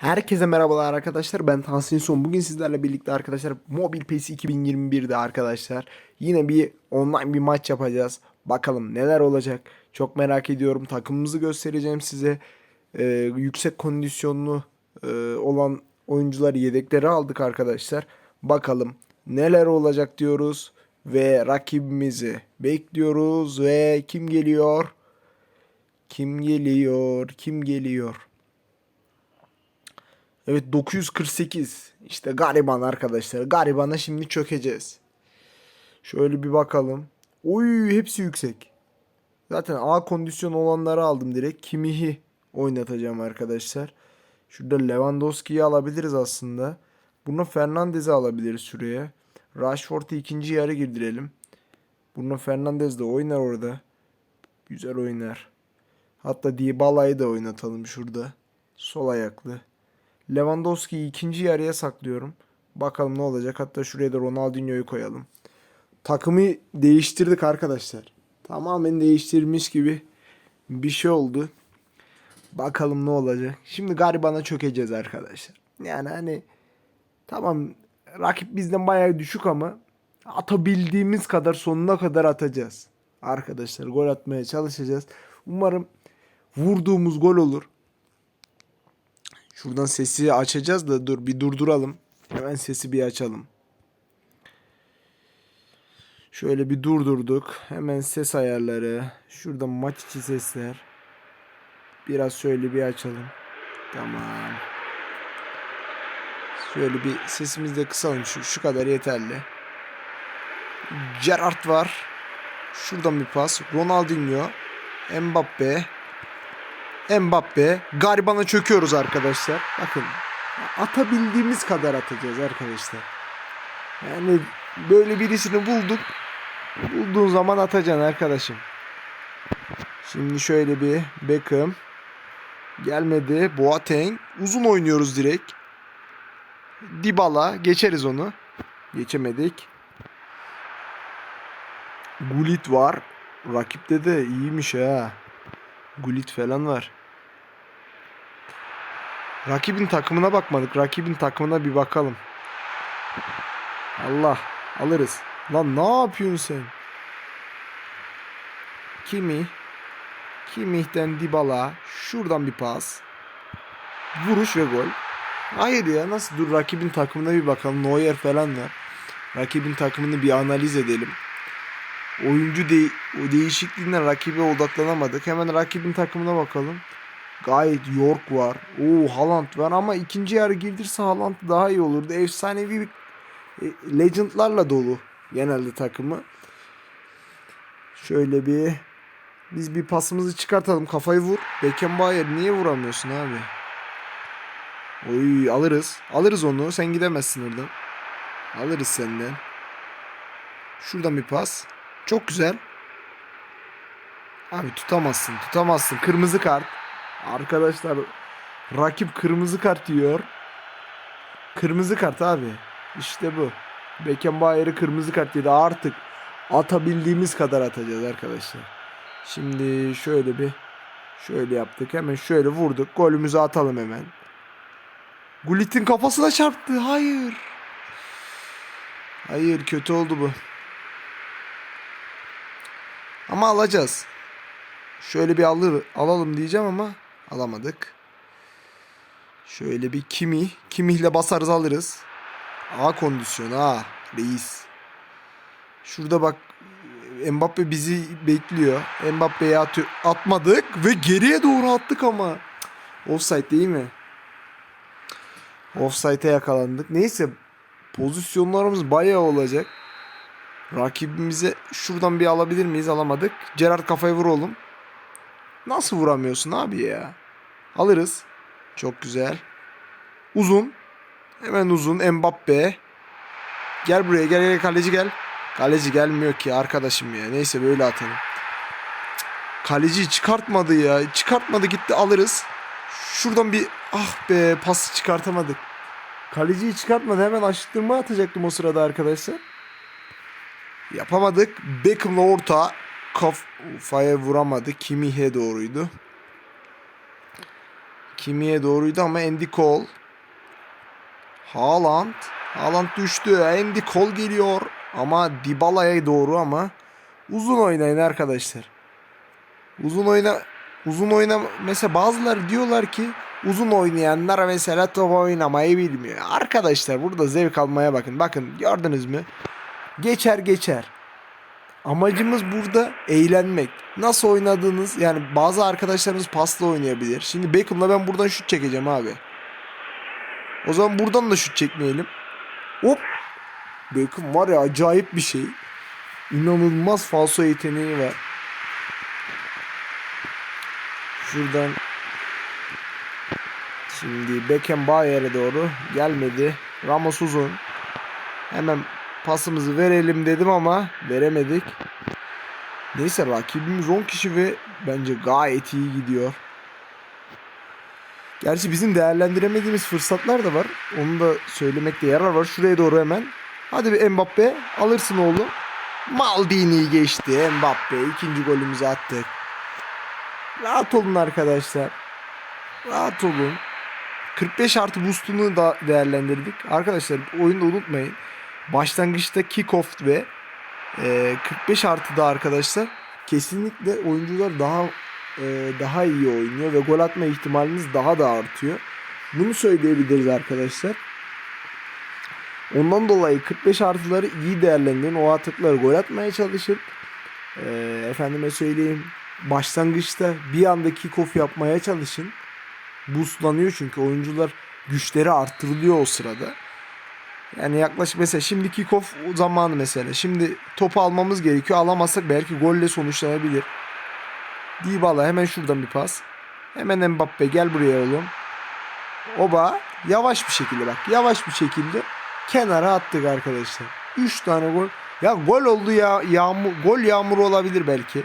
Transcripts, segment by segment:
Herkese merhabalar arkadaşlar. Ben Tahsin Son. Bugün sizlerle birlikte arkadaşlar Mobil PES 2021'de arkadaşlar yine bir online bir maç yapacağız. Bakalım neler olacak. Çok merak ediyorum. Takımımızı göstereceğim size. Ee, yüksek kondisyonlu e, olan oyuncuları yedekleri aldık arkadaşlar. Bakalım neler olacak diyoruz ve rakibimizi bekliyoruz ve kim geliyor? Kim geliyor? Kim geliyor? Evet 948. İşte gariban arkadaşlar. Garibana şimdi çökeceğiz. Şöyle bir bakalım. Oy hepsi yüksek. Zaten A kondisyon olanları aldım direkt. Kimihi oynatacağım arkadaşlar. Şurada Lewandowski'yi alabiliriz aslında. Bruno Fernandes'i alabiliriz şuraya. Rashford'u ikinci yarı girdirelim. Bruno Fernandes de oynar orada. Güzel oynar. Hatta Dybala'yı da oynatalım şurada. Sol ayaklı. Lewandowski'yi ikinci yarıya saklıyorum. Bakalım ne olacak. Hatta şuraya da Ronaldinho'yu koyalım. Takımı değiştirdik arkadaşlar. Tamamen değiştirmiş gibi bir şey oldu. Bakalım ne olacak. Şimdi garibana çökeceğiz arkadaşlar. Yani hani tamam rakip bizden bayağı düşük ama atabildiğimiz kadar sonuna kadar atacağız. Arkadaşlar gol atmaya çalışacağız. Umarım vurduğumuz gol olur. Şuradan sesi açacağız da dur bir durduralım. Hemen sesi bir açalım. Şöyle bir durdurduk. Hemen ses ayarları. Şurada maç içi sesler. Biraz şöyle bir açalım. Tamam. Şöyle bir sesimizi de kısalım. Şu, şu kadar yeterli. Gerrard var. Şuradan bir pas. Ronaldinho. Mbappe. Mbappe. Gariban'a çöküyoruz arkadaşlar. Bakın. Atabildiğimiz kadar atacağız arkadaşlar. Yani böyle birisini bulduk. Bulduğun zaman atacaksın arkadaşım. Şimdi şöyle bir Beckham. Gelmedi. Boateng. Uzun oynuyoruz direkt. Dybala. Geçeriz onu. Geçemedik. Gullit var. Rakipte de iyiymiş ha. Gullit falan var. Rakibin takımına bakmadık. Rakibin takımına bir bakalım. Allah. Alırız. Lan ne yapıyorsun sen? Kimi? Kimih'ten Dybala. Şuradan bir pas. Vuruş ve gol. Hayır ya nasıl? Dur rakibin takımına bir bakalım. Neuer falan var. Rakibin takımını bir analiz edelim. Oyuncu de değişikliğinden rakibe odaklanamadık. Hemen rakibin takımına bakalım. Gayet York var. Oo Haaland var ama ikinci yarı girdirse Haaland daha iyi olurdu. Efsanevi e, legendlarla dolu genelde takımı. Şöyle bir biz bir pasımızı çıkartalım. Kafayı vur. Beckenbauer niye vuramıyorsun abi? Oy alırız. Alırız onu. Sen gidemezsin oradan. Alırız senden. Şuradan bir pas. Çok güzel. Abi tutamazsın. Tutamazsın. Kırmızı kart. Arkadaşlar rakip kırmızı kart yiyor. Kırmızı kart abi. İşte bu. Beckenbauer'ı kırmızı kart yedi. Artık atabildiğimiz kadar atacağız arkadaşlar. Şimdi şöyle bir şöyle yaptık. Hemen şöyle vurduk. Golümüzü atalım hemen. Gullit'in kafasına çarptı. Hayır. Hayır kötü oldu bu. Ama alacağız. Şöyle bir alır, alalım diyeceğim ama alamadık. Şöyle bir kimi. Kimihle basarız alırız. A kondisyon ha reis. Şurada bak Mbappe bizi bekliyor. Mbappe'ye atıyor. Atmadık ve geriye doğru attık ama. Offside değil mi? Offside'e yakalandık. Neyse pozisyonlarımız bayağı olacak. Rakibimize şuradan bir alabilir miyiz? Alamadık. Gerard kafayı vur oğlum. Nasıl vuramıyorsun abi ya? Alırız. Çok güzel. Uzun. Hemen uzun. Mbappe. Gel buraya gel gel kaleci gel. Kaleci gelmiyor ki arkadaşım ya. Neyse böyle atalım. Kaleci çıkartmadı ya. Çıkartmadı gitti alırız. Şuradan bir ah be pası çıkartamadık. Kaleciyi çıkartmadı. Hemen aşıttırma atacaktım o sırada arkadaşlar. Yapamadık. Beckham'la orta kafaya vuramadı. Kimih'e doğruydu. Kimiye doğruydu ama Andy Cole. Haaland. Haaland düştü. Andy Cole geliyor. Ama Dybala'ya doğru ama uzun oynayın arkadaşlar. Uzun oyna uzun oyna mesela bazıları diyorlar ki uzun oynayanlar mesela top oynamayı bilmiyor. Arkadaşlar burada zevk almaya bakın. Bakın gördünüz mü? Geçer geçer. Amacımız burada eğlenmek. Nasıl oynadığınız yani bazı arkadaşlarımız pasla oynayabilir. Şimdi Beckham'la ben buradan şut çekeceğim abi. O zaman buradan da şut çekmeyelim. Hop. Beckham var ya acayip bir şey. İnanılmaz falso yeteneği var. Şuradan Şimdi Beckenbauer'e doğru gelmedi. Ramos uzun. Hemen pasımızı verelim dedim ama veremedik. Neyse rakibimiz 10 kişi ve bence gayet iyi gidiyor. Gerçi bizim değerlendiremediğimiz fırsatlar da var. Onu da söylemekte yarar var. Şuraya doğru hemen. Hadi bir Mbappe alırsın oğlum. Maldini geçti. Mbappe ikinci golümüzü attık. Rahat olun arkadaşlar. Rahat olun. 45 artı boost'unu da değerlendirdik. Arkadaşlar oyunda unutmayın. Başlangıçta kick-off ve e, 45 artı da arkadaşlar kesinlikle oyuncular daha e, daha iyi oynuyor ve gol atma ihtimaliniz daha da artıyor. Bunu söyleyebiliriz arkadaşlar. Ondan dolayı 45 artıları iyi değerlendirin. O atıkları gol atmaya çalışın. E, efendime söyleyeyim. Başlangıçta bir anda kick-off yapmaya çalışın. Boostlanıyor çünkü oyuncular güçleri arttırılıyor o sırada. Yani yaklaşık mesela şimdi kick-off zamanı mesela. Şimdi topu almamız gerekiyor. Alamazsak belki golle sonuçlanabilir. Dybala hemen şuradan bir pas. Hemen Mbappe gel buraya oğlum. Oba yavaş bir şekilde bak. Yavaş bir şekilde kenara attık arkadaşlar. 3 tane gol. Ya gol oldu ya. Yağmur, gol yağmuru olabilir belki.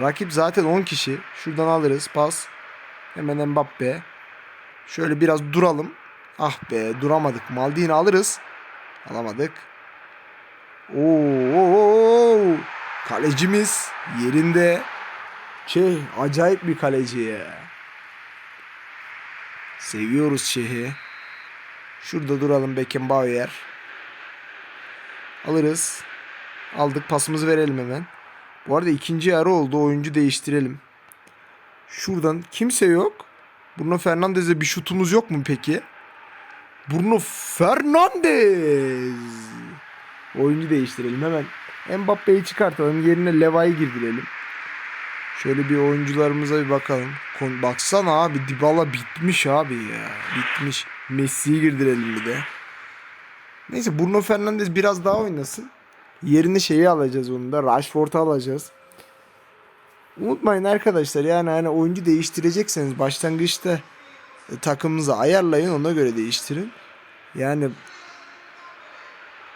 Rakip zaten 10 kişi. Şuradan alırız pas. Hemen Mbappe. Şöyle biraz duralım. Ah be duramadık. Maldini alırız. Alamadık. Oo. Kalecimiz yerinde. Şey acayip bir kaleci. Seviyoruz şeyi. Şurada duralım Beckenbauer. Alırız. Aldık pasımızı verelim hemen. Bu arada ikinci yarı oldu. Oyuncu değiştirelim. Şuradan kimse yok. Bruno Fernandes'e bir şutumuz yok mu peki? Bruno Fernandes. Oyuncu değiştirelim hemen. Mbappe'yi çıkartalım. Yerine Leva'yı girdirelim. Şöyle bir oyuncularımıza bir bakalım. Baksana abi Dybala bitmiş abi ya. Bitmiş. Messi'yi girdirelim bir de. Neyse Bruno Fernandes biraz daha oynasın. Yerine şeyi alacağız onu da. Rashford'u alacağız. Unutmayın arkadaşlar yani hani oyuncu değiştirecekseniz başlangıçta takımınızı ayarlayın ona göre değiştirin. Yani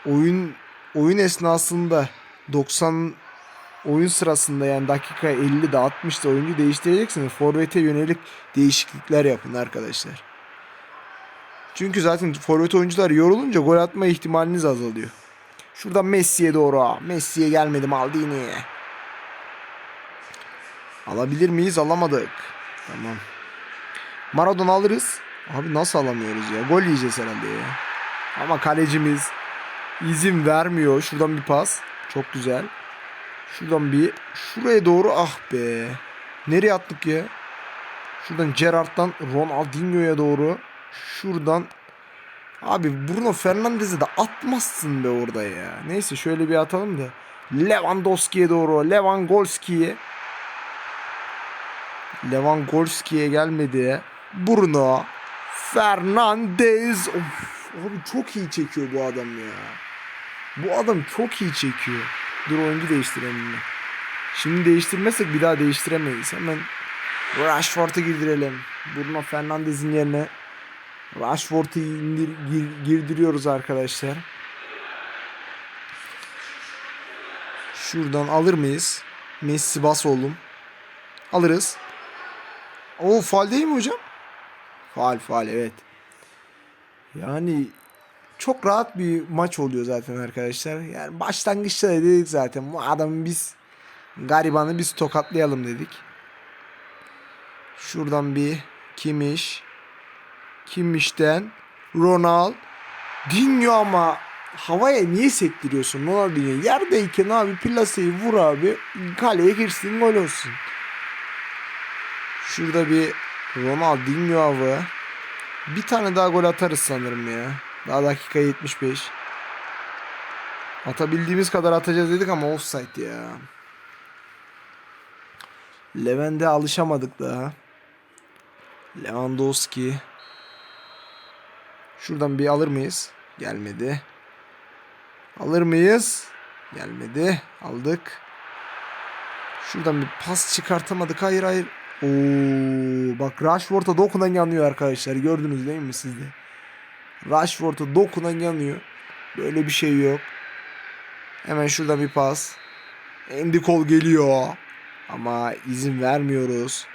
oyun oyun esnasında 90 oyun sırasında yani dakika 50'de 60'da oyuncu değiştireceksiniz. Forvet'e yönelik değişiklikler yapın arkadaşlar. Çünkü zaten forvet oyuncular yorulunca gol atma ihtimaliniz azalıyor. Şuradan Messi'ye doğru. Messi'ye gelmedi Maldini'ye. Alabilir miyiz? Alamadık. Tamam. Maradona alırız. Abi nasıl alamıyoruz ya? Gol yiyeceğiz herhalde ya. Ama kalecimiz izin vermiyor. Şuradan bir pas. Çok güzel. Şuradan bir şuraya doğru ah be. Nereye attık ya? Şuradan Gerrard'dan Ronaldinho'ya doğru. Şuradan Abi Bruno Fernandes'e de atmazsın be orada ya. Neyse şöyle bir atalım da. Lewandowski'ye doğru. Lewandowski'ye. Lewandowski'ye gelmedi. Bruno Fernandes. Of, abi çok iyi çekiyor bu adam ya. Bu adam çok iyi çekiyor. Dur oyuncu değiştirelim mi? Şimdi değiştirmezsek bir daha değiştiremeyiz. Hemen Rashford'u girdirelim. Bruno Fernandes'in yerine Rashford'u indir, gir- girdiriyoruz arkadaşlar. Şuradan alır mıyız? Messi bas oğlum. Alırız. O faal değil mi hocam? Faal faal evet. Yani çok rahat bir maç oluyor zaten arkadaşlar. Yani başlangıçta da dedik zaten bu adamı biz garibanı biz tokatlayalım dedik. Şuradan bir Kimiş. Kimiş'ten Ronald. Dinyo ama havaya niye sektiriyorsun Ronaldinho? Yerdeyken abi plaseyi vur abi. Kaleye girsin gol olsun. Şurada bir Ronaldinho avı. Bir tane daha gol atarız sanırım ya. Daha dakika 75. Atabildiğimiz kadar atacağız dedik ama offside ya. Levent'e alışamadık daha. Lewandowski. Şuradan bir alır mıyız? Gelmedi. Alır mıyız? Gelmedi. Aldık. Şuradan bir pas çıkartamadık. Hayır hayır. Oo, bak Rashford'a dokunan yanıyor arkadaşlar. Gördünüz değil mi siz de? Rashford'a dokunan yanıyor. Böyle bir şey yok. Hemen şuradan bir pas. Andy Cole geliyor. Ama izin vermiyoruz.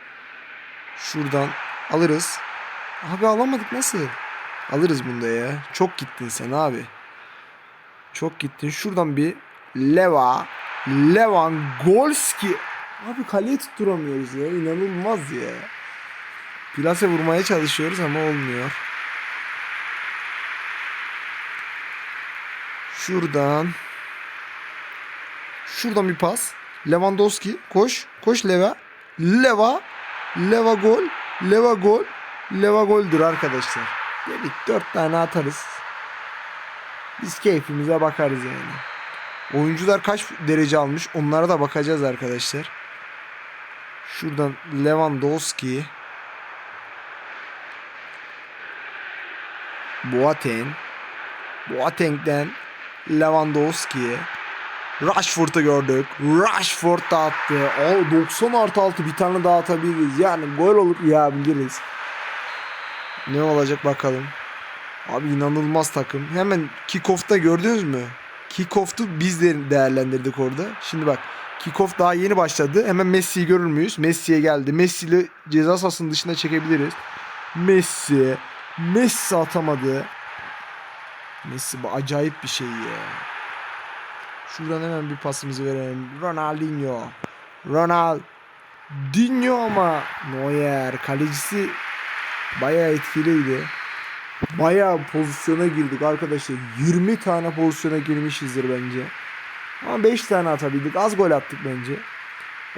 Şuradan alırız. Abi alamadık nasıl? Alırız bunda ya. Çok gittin sen abi. Çok gittin. Şuradan bir Leva. Levan Golski. Abi kaleye tutturamıyoruz ya. İnanılmaz ya. Plase vurmaya çalışıyoruz ama olmuyor. Şuradan. Şuradan bir pas. Lewandowski koş. Koş Leva. Leva. Leva gol. Leva gol. Leva goldür arkadaşlar. Dedik dört tane atarız. Biz keyfimize bakarız yani. Oyuncular kaç derece almış onlara da bakacağız arkadaşlar. Şuradan Lewandowski. Boateng. Boateng'den Lewandowski'ye. Rashford'u gördük. Rashford da attı. O 90 artı 6 bir tane daha atabiliriz. Yani gol olur yiyebiliriz. Ne olacak bakalım. Abi inanılmaz takım. Hemen kickoff'ta gördünüz mü? Kickoff'tu biz de değerlendirdik orada. Şimdi bak kickoff daha yeni başladı. Hemen Messi'yi görür müyüz? Messi'ye geldi. Messi ile ceza sahasının dışına çekebiliriz. Messi. Messi atamadı. Messi bu acayip bir şey ya. Şuradan hemen bir pasımızı verelim. Ronaldinho. Ronaldinho ama Neuer kalecisi bayağı etkiliydi. Bayağı pozisyona girdik arkadaşlar. 20 tane pozisyona girmişizdir bence. Ama 5 tane atabildik. Az gol attık bence.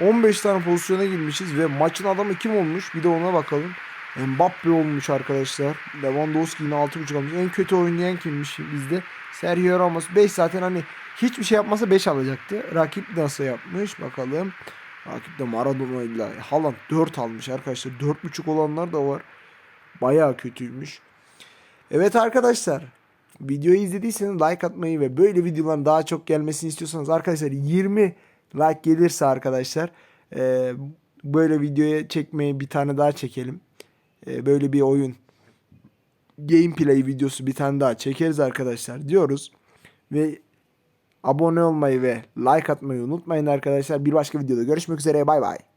15 tane pozisyona girmişiz ve maçın adamı kim olmuş? Bir de ona bakalım. Mbappe olmuş arkadaşlar. Lewandowski yine 6.5 almış. En kötü oynayan kimmiş bizde? Sergio Ramos 5 zaten hani hiçbir şey yapmasa 5 alacaktı. Rakip nasıl yapmış bakalım. Rakip de Maradona ile Haaland 4 almış arkadaşlar. 4.5 olanlar da var. Bayağı kötüymüş. Evet arkadaşlar. Videoyu izlediyseniz like atmayı ve böyle videoların daha çok gelmesini istiyorsanız arkadaşlar 20 like gelirse arkadaşlar e, böyle videoya çekmeyi bir tane daha çekelim. E, böyle bir oyun gameplay videosu bir tane daha çekeriz arkadaşlar diyoruz. Ve abone olmayı ve like atmayı unutmayın arkadaşlar. Bir başka videoda görüşmek üzere. Bay bay.